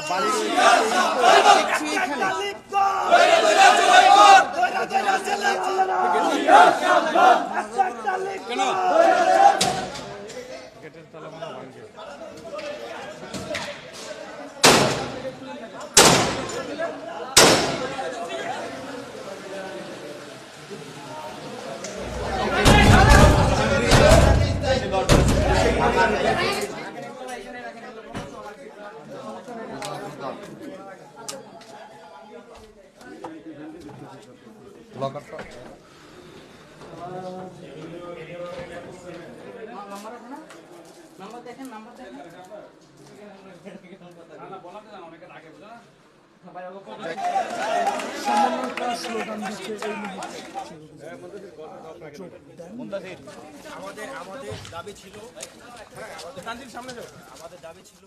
পাশে দেখছি এখানে আমাদের আমাদের দাবি ছিল হ্যাঁ আমাদের আমাদের দাবি ছিল